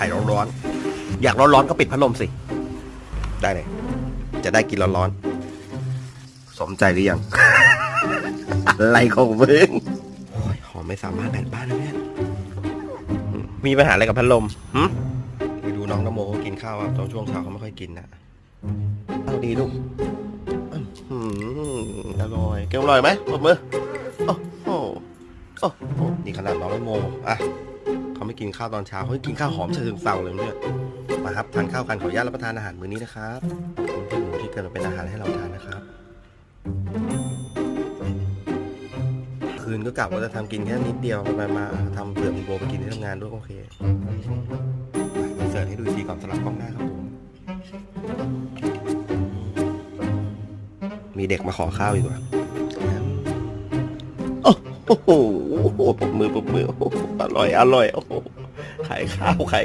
ไข่ร้อนๆ อยากร้อนๆก็ปิดพัดลมสิ ได้เลย จะได้กินร้อนๆ สมใจหรือยัง อะไรของมึงหอมไม่สามารถแบ่งบ้านนะแม่อืมมีปัญหาอะไรกับพัดลมหึไปดูน้องนโมเขากินข้าวอะตอนช่วงเช้าเขาไม่ค่อยกินนะเอาดีลูกอร่อย เกมอร่อยไหมปรบมือโอ้โหโอ้โหนี่ขนาดน้องนโมอะ ไม่กินข้าวตอนเช้าเขากินข้าวหอมเชิงเซาเลยเนี่ยมาครับทานข้าวกันขออนุญาตรับประทานอาหารมื้อนี้นะครับคุณพี่หมูที่เกิดมาเป็นอาหารให้เราทานนะครับ คืนก็กลับว่าจะทำกินแค่นิดเดียวไปมาทำเผื่อคุณโบไปกินที่ทำงานด้วยโอเคไปเสิร์ฟให้ดูอีกทีก่อนสลับกล้องหน้าครับผมมีเด็กมาขอข้าวอีกว่า โอ้โหปรบมือปรบมือโอ้โหอร่อย อร่อย โอ้โหขายข้าวขาย